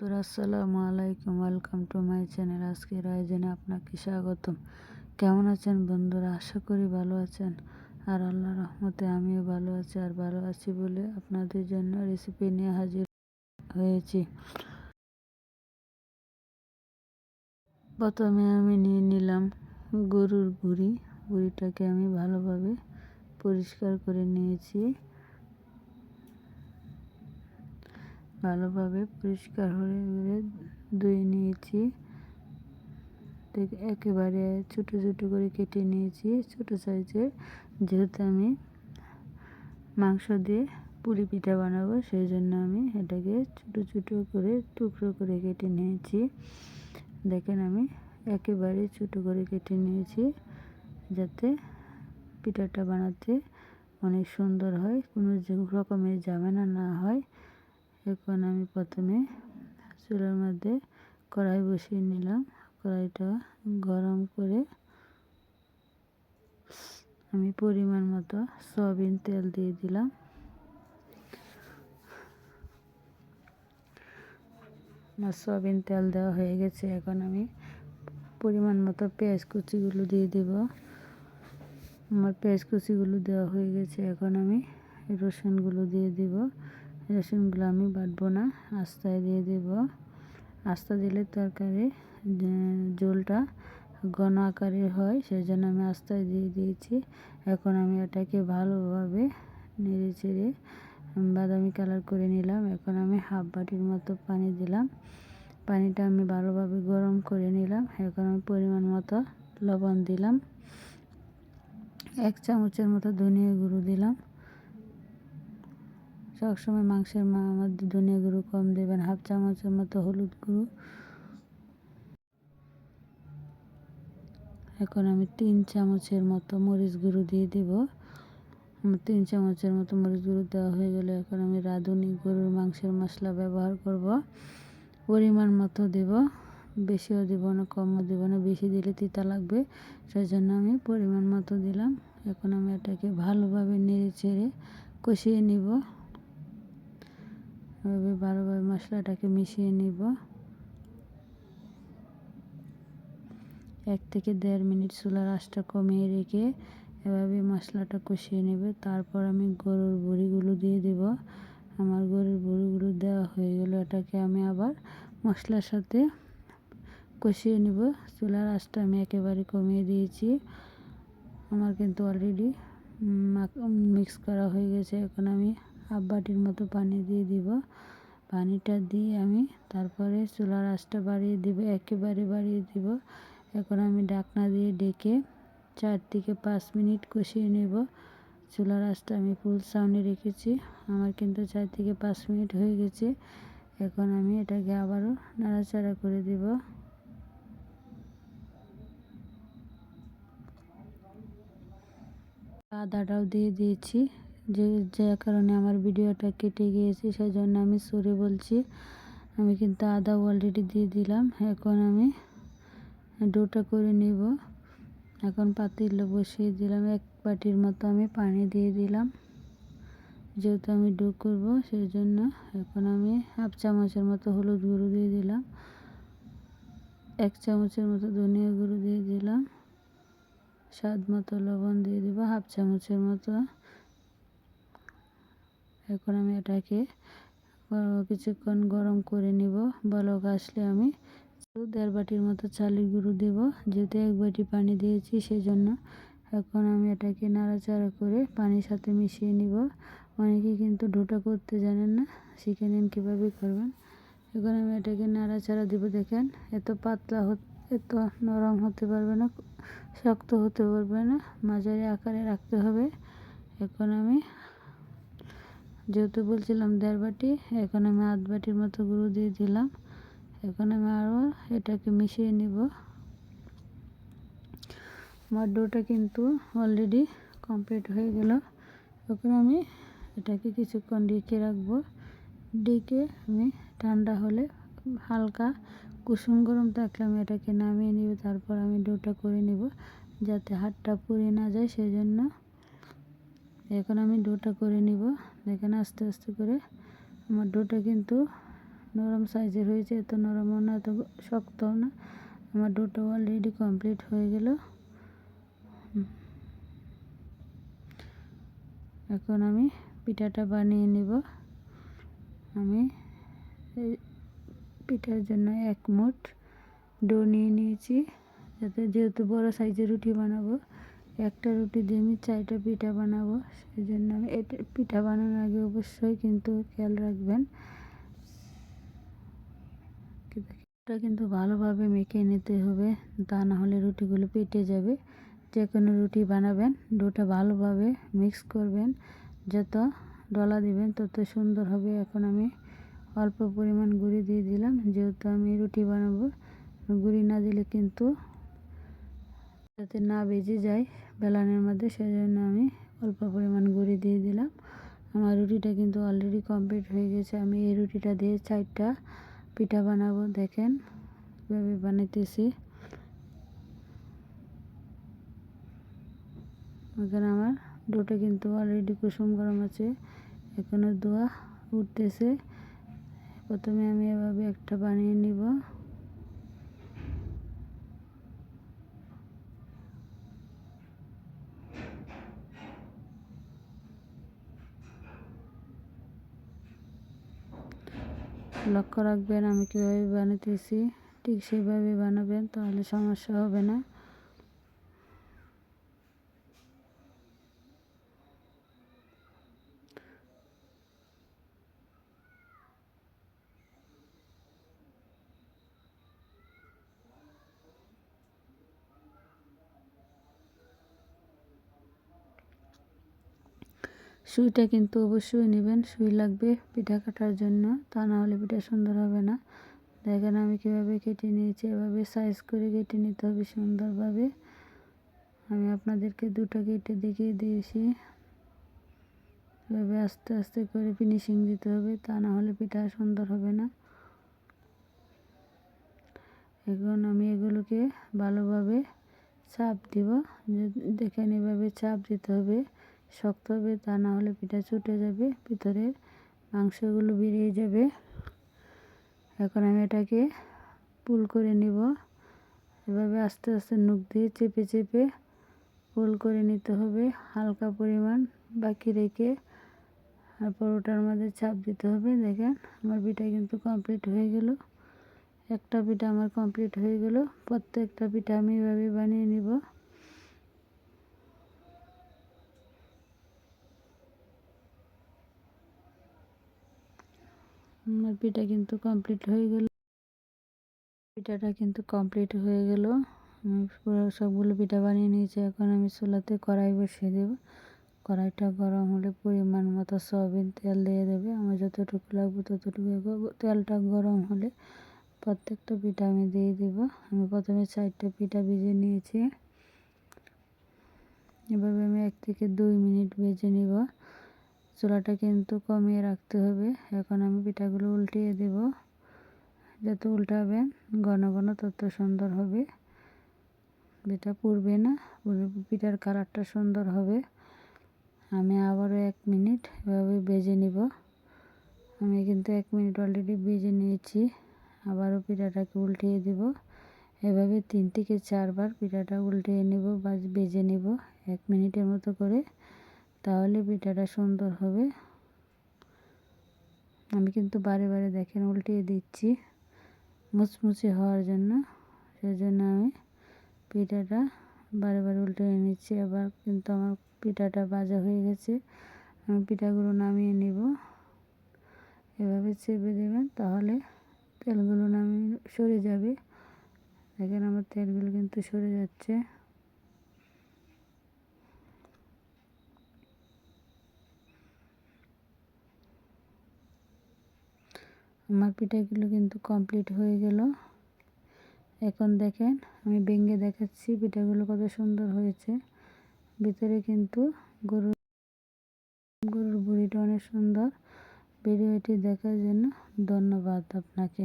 বন্ধুরা, আসসালামু আলাইকুম। ওয়েলকাম টু মাই চ্যানেল আজকের আয়োজনে আপনাকে স্বাগতম। কেমন আছেন বন্ধুরা? আশা করি ভালো আছেন। আর আল্লাহ রহমতে আমিও ভালো আছি। আর ভালো আছি বলে আপনাদের জন্য রেসিপি নিয়ে হাজির হয়েছি। প্রথমে আমি নিয়ে নিলাম গরুর ভুড়ি ভুড়িটাকে আমি ভালোভাবে পরিষ্কার করে নিয়েছি। ভালোভাবে পরিষ্কার হয়ে ধুয়ে নিয়েছি। একেবারে ছোটো ছোটো করে কেটে নিয়েছি, ছোটো সাইজের। যেহেতু আমি মাংস দিয়ে পুরি পিঠা বানাবো, সেই জন্য আমি এটাকে ছোটো ছোটো করে টুকরো করে কেটে নিয়েছি। দেখেন, আমি একেবারে ছোটো করে কেটে নিয়েছি, যাতে পিঠাটা বানাতে অনেক সুন্দর হয়, কোনো রকমের ঝামেলা না হয়। এখন আমি প্রথমে চুলার মধ্যে কড়াই বসিয়ে নিলাম। কড়াইটা গরম করে আমি পরিমাণ মতো সয়াবিন তেল দিয়ে দিলাম। আমার সয়াবিন তেল দেওয়া হয়ে গেছে। এখন আমি পরিমাণ মতো পেঁয়াজ কুচিগুলো দিয়ে দেব। আমার পেঁয়াজ কুচিগুলো দেওয়া হয়ে গেছে। এখন আমি রসুনগুলো দিয়ে দিব। রসুনগুলো আমি বাটবো না, আস্তায় দিয়ে দেব। আস্তা দিলে তরকারি ঝোলটা ঘন আকারের হয় সেই জন্য আমি আস্তায় দিয়ে দিয়েছি। এখন আমি এটাকে ভালোভাবে নেড়ে চেড়ে বাদামি কালার করে নিলাম। এখন আমি হাফ বাটির মতো পানি দিলাম। পানিটা আমি ভালোভাবে গরম করে নিলাম। এখন আমি পরিমাণ মতো লবণ দিলাম। এক চামচের মতো ধনিয়া গুঁড়ো দিলাম। সবসময় মাংসের মধ্যে ধনিয়া গুঁড়ো কম দেবেন, হাফ চামচের মতো হলুদ গুঁড়ো। এখন আমি তিন চামচের মতো মরিচ গুঁড়ো দিয়ে দেব। আমার তিন চামচের মতো মরিচ গুঁড়ো দেওয়া হয়ে গেলে এখন আমি রাঁধুনি গরুর মাংসের মশলা ব্যবহার করব। পরিমাণ মতো দেব, বেশিও দেব না, কমও দেব না, বেশি দিলে তিতা লাগবে। সেই জন্য আমি পরিমাণ মতো দিলাম। এখন আমি এটাকে ভালোভাবে নেড়ে চেড়ে কষিয়ে নিব। এভাবে ভালোভাবে মশলাটাকে মিশিয়ে নিব। এক থেকে দেড় মিনিট চুলার আঁচটা কমিয়ে রেখে এভাবে মশলাটা কষিয়ে নেবে। তারপর আমি গরুর বড়িগুলো দিয়ে দেব। আমার গরুর বড়িগুলো দেওয়া হয়ে গেল। এটাকে আমি আবার মশলার সাথে কষিয়ে নেব। চুলার আঁচটা আমি একেবারে কমিয়ে দিয়েছি। আমার কিন্তু অলরেডি মিক্স করা হয়ে গেছে। এখন আমি হাফ বাটির মতো পানি দিয়ে দিব। পানিটা দিয়ে আমি তারপরে চুলার আঁচটা বাড়িয়ে দিব, একেবারে বাড়িয়ে দিব। এখন আমি ডাকনা দিয়ে ডেকে চার থেকে পাঁচ মিনিট কষিয়ে নেব। চুলার আঁচটা আমি ফুল সাউন্ডে রেখেছি। আমার কিন্তু চার থেকে পাঁচ মিনিট হয়ে গেছে। এখন আমি এটাকে আবারও নাড়াচাড়া করে দেব। আদাটাও দিয়ে দিয়েছি। যে যে কারণে আমার ভিডিওটা কেটে গিয়েছে সেই জন্য আমি সরে বলছি। আমি কিন্তু আদা অলরেডি দিয়ে দিলাম, এখন আমি ডোটা করে নিব। এখন পাতিলে বসিয়ে দিলাম, এক বাটির মতো আমি পানি দিয়ে দিলাম। যেহেতু আমি ডো করব সেই জন্য এখন আমি হাফ চামচের মতো হলুদ গুঁড়ো দিয়ে দিলাম। এক চামচের মতো ধনিয়া গুঁড়ো দিয়ে দিলাম। স্বাদ মতো লবণ দিয়ে দিব, হাফ চামচের মতো এখন আমি এটাকে কিছুক্ষণ গরম করে নিব। বলক আসলে আমি দেড় বাটির মতো চালের গুঁড়ো দেব। যেহেতু এক বাটি পানি দিয়েছি সেই জন্য এখন আমি এটাকে নাড়াচাড়া করে পানির সাথে মিশিয়ে নিব। অনেকে কিন্তু ডোটা করতে জানেন না, শিখে নিন কীভাবে করবেন। এখন আমি এটাকে নাড়াচাড়া দিব, দেখেন। এত পাতলা এত নরম হতে পারবে না, শক্ত হতে পারবে না। মাঝারি আকারে রাখতে হবে। এখন আমি যেহেতু বলছিলাম দেড় বাটি, এখন আমি আধ বাটির মতো গুঁড়ো দিয়ে দিলাম। এখন আমি আরও এটাকে মিশিয়ে নিব। আমার ডোটা কিন্তু অলরেডি কমপ্লিট হয়ে গেল। এখন আমি এটাকে কিছুক্ষণ ডেকে রাখব। ডেকে আমি ঠান্ডা হলে হালকা কুসুম গরম থাকলে আমি এটাকে নামিয়ে নিব, তারপর আমি ডোটা করে নিব যাতে হাতটা পুড়ে না যায় সেই জন্য এখন আমি ডোটা করে নিব। দেখেন আস্তে আস্তে করে আমার ডোটা কিন্তু নরম সাইজের হয়েছে, এত নরমও না, এত শক্তও না। আমার ডোটা অলরেডি কমপ্লিট হয়ে গেল। এখন আমি পিঠাটা বানিয়ে নিব। আমি পিঠার জন্য এক মুঠ ডো নিয়ে নিয়েছি, যাতে যেহেতু বড় সাইজের রুটি বানাবো। একটা রুটি দিয়ে আমি চারটা পিঠা বানাবো সেই জন্য আমি এটা পিঠা বানানোর আগে অবশ্যই কিন্তু খেয়াল রাখবেন। এটা কিন্তু ভালোভাবে মেখে নিতে হবে, তা না হলে রুটিগুলো পেটে যাবে। যে কোনো রুটি বানাবেন, ডোটা ভালোভাবে মিক্স করবেন, যত ডলা দিবেন তত সুন্দর হবে। এখন আমি অল্প পরিমাণ গুঁড়ি দিয়ে দিলাম, যেহেতু আমি রুটি বানাবো, গুঁড়ি না দিলে কিন্তু যাতে না বেজে যায় বেলানের মধ্যে, সেজন্য আমি অল্প পরিমাণ গুঁড়ি দিয়ে দিলাম। আমার রুটিটা কিন্তু অলরেডি কমপ্লিট হয়ে গেছে। আমি এই রুটিটা দিয়ে চারটা পিঠা বানাবো। দেখেন কীভাবে বানাইতেছি। এখানে আমার ডোটা কিন্তু অলরেডি কুসুম গরম আছে। এখনও দোয়া উঠতেছে। প্রথমে আমি এভাবে একটা বানিয়ে নিব। লক্ষ্য রাখবেন আমি কীভাবে বানাতেছি ঠিক সেভাবে বানাবেন তাহলে সমস্যা হবে না। সুইটা কিন্তু অবশ্যই নেবেন। সুই লাগবে পিঠা কাটার জন্য। তা না হলে পিঠা সুন্দর হবে না। দেখেন আমি কীভাবে কেটে নিয়েছি। এভাবে সাইজ করে কেটে নিতে হবে সুন্দরভাবে। আমি আপনাদেরকে দুটো কেটে দেখিয়ে দিয়েছি। এভাবে আস্তে আস্তে করে ফিনিশিং দিতে হবে। তা না হলে পিঠা সুন্দর হবে না। এখন আমি এগুলোকে ভালোভাবে চাপ দিব। দেখেন এভাবে চাপ দিতে হবে। শক্ত হবে তা না হলে পিঠা ছুটে যাবে, ভিতরের মাংসগুলো বেরিয়ে যাবে। এখন আমি এটাকে পুল করে নিব। এভাবে আস্তে আস্তে নুখ দিয়ে চেপে চেপে পুল করে নিতে হবে। হালকা পরিমাণ বাকি রেখে আর পরোটার মধ্যে চাপ দিতে হবে। দেখেন আমার পিঠা কিন্তু কমপ্লিট হয়ে গেল। একটা পিঠা আমার কমপ্লিট হয়ে গেল। প্রত্যেকটা পিঠা আমি এভাবে বানিয়ে নিব। আমার পিঠা কিন্তু কমপ্লিট হয়ে গেল। পিঠাটা কিন্তু কমপ্লিট হয়ে গেল। সবগুলো পিঠা বানিয়ে নিয়েছি। এখন আমি চুলাতে কড়াই বসিয়ে দেবো। কড়াইটা গরম হলে পরিমাণ মতো সয়াবিন তেল দিয়ে দেবে। আমার যতটুকু লাগবে ততটুকু তেলটা গরম হলে প্রত্যেকটা পিঠা আমি দিয়ে দেব। আমি প্রথমে চারটে পিঠা ভেজে নিয়েছি। এভাবে আমি এক থেকে দুই মিনিট ভেজে নিব। চুলাটা কিন্তু কমিয়ে রাখতে হবে। এখন আমি পিঠাগুলো উল্টিয়ে দেব। যত উল্টাবেন ঘন ঘন তত সুন্দর হবে। পিঠা পুড়বে না পিঠার কালারটা সুন্দর হবে। আমি আবারও এক মিনিট এভাবে বেজে নিব। আমি কিন্তু এক মিনিট অলরেডি বেজে নিয়েছি। আবারও পিঠাটাকে উল্টিয়ে দেব। এভাবে তিন থেকে চারবার পিঠাটা উল্টিয়ে নেব বা বেজে নেব। এক মিনিটের মতো করে। তাহলে পিঠাটা সুন্দর হবে। আমি কিন্তু বারে বারে দেখেন উল্টিয়ে দিচ্ছি মুচমুচে হওয়ার জন্য। সেজন্য আমি পিঠাটা বারে বারে উল্টিয়ে নিচ্ছি। আবার কিন্তু আমার পিঠাটা ভাজা হয়ে গেছে। আমি পিঠাগুলো নামিয়ে নেব। এভাবে চেপে দেবেন তাহলে তেলগুলো নামিয়ে সরে যাবে। দেখেন আমার তেলগুলো কিন্তু সরে যাচ্ছে। আমার পিঠাগুলো কিন্তু কমপ্লিট হয়ে গেল। এখন দেখেন, আমি ভেঙে দেখাচ্ছি পিঠাগুলো কত সুন্দর হয়েছে। ভিতরে কিন্তু গরুর গরুর বুড়িটা অনেক সুন্দর। ভিডিওটি দেখার জন্য ধন্যবাদ আপনাকে।